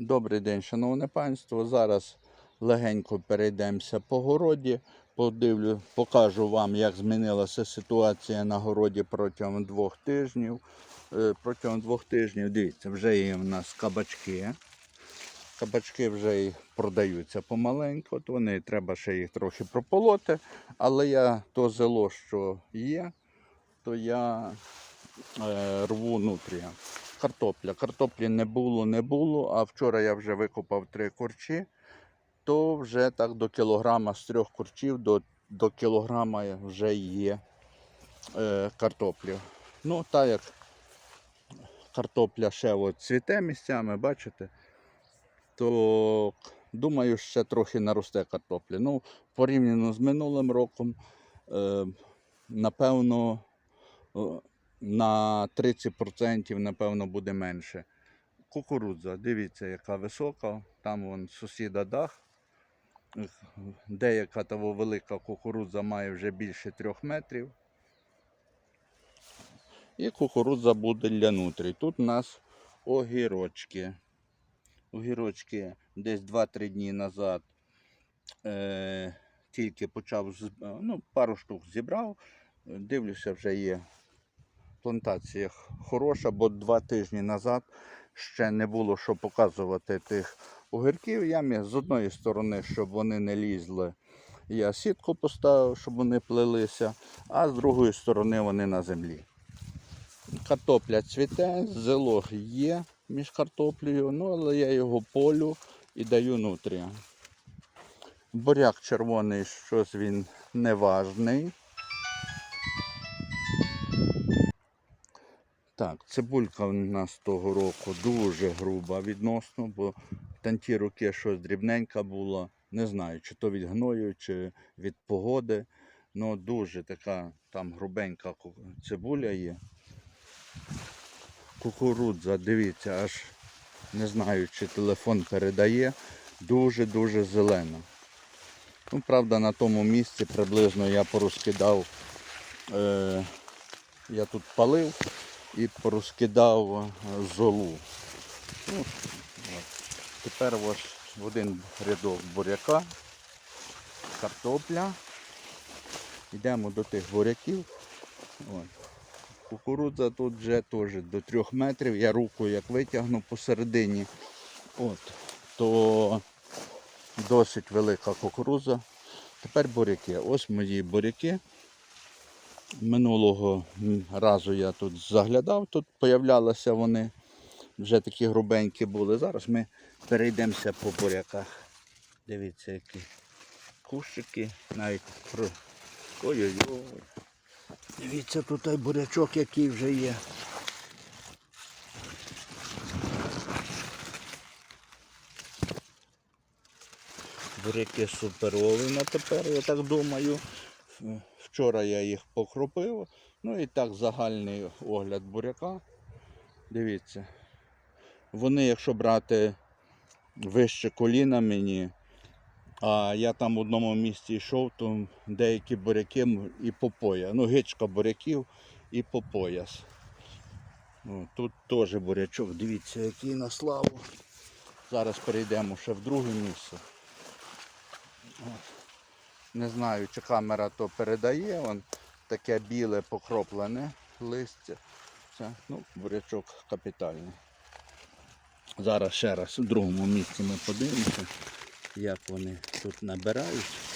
Добрий день, шановне панство. Зараз легенько перейдемося по городі. Подивлю, покажу вам, як змінилася ситуація на городі протягом двох тижнів. Е, Протягом двох тижнів, дивіться, вже є в нас кабачки. Кабачки вже і продаються помаленьку, от вони треба ще їх трохи прополоти. Але я то зело, що є, то я е, рву нутрія. Картопля. Картоплі не було, не було. А вчора я вже викопав три корчі, то вже так до кілограма з трьох корчів до, до кілограма вже є е, картоплі. Ну, так як картопля ще от цвіте місцями, бачите, то думаю, ще трохи наросте картоплі. Ну, порівняно з минулим роком, е, напевно, на 30% напевно буде менше. Кукурудза, дивіться, яка висока. Там вон сусіда дах. Деяка того велика кукурудза має вже більше трьох метрів. І кукурудза буде для нутрій. Тут у нас огірочки. Огірочки десь 2-3 дні назад е, тільки почав ну, пару штук зібрав. Дивлюся, вже є плантація хороша, бо два тижні назад ще не було що показувати тих огірків. Я міг з одної сторони, щоб вони не лізли, я сітку поставив, щоб вони плелися, а з другої сторони вони на землі. Картопля цвіте, зело є між картоплею, ну але я його полю і даю нутрія. Буряк червоний, щось він неважний. Так, цибулька у нас того року дуже груба відносно, бо там ті роки щось дрібненька була. Не знаю, чи то від гною, чи від погоди. Ну дуже така там грубенька цибуля є. Кукурудза, дивіться, аж не знаю, чи телефон передає. Дуже-дуже зелена. Ну, правда, на тому місці приблизно я порозкидав. Е, я тут палив і порозкидав е, золу. Ну. Тепер ось в один рядок буряка, картопля. Йдемо до тих буряків. От. Кукурудза тут вже теж до трьох метрів. Я руку як витягну посередині, от, то досить велика кукурудза. Тепер буряки. Ось мої буряки. Минулого разу я тут заглядав, тут появлялися вони, вже такі грубенькі були. Зараз ми перейдемося по буряках. Дивіться, які кущики, навіть. Ой-ой-ой. Дивіться, тут той бурячок, який вже є. Буряки суперові на тепер, я так думаю. Вчора я їх покропив. Ну і так загальний огляд буряка. Дивіться. Вони, якщо брати вище коліна мені, а я там в одному місці йшов, то деякі буряки і по пояс. Ну, гичка буряків і по пояс. О, тут теж бурячок, дивіться, який на славу. Зараз перейдемо ще в друге місце. От. Не знаю, чи камера то передає, вон таке біле покроплене листя. Це, ну, бурячок капітальний. Зараз ще раз у другому місці ми подивимося, як вони тут набирають.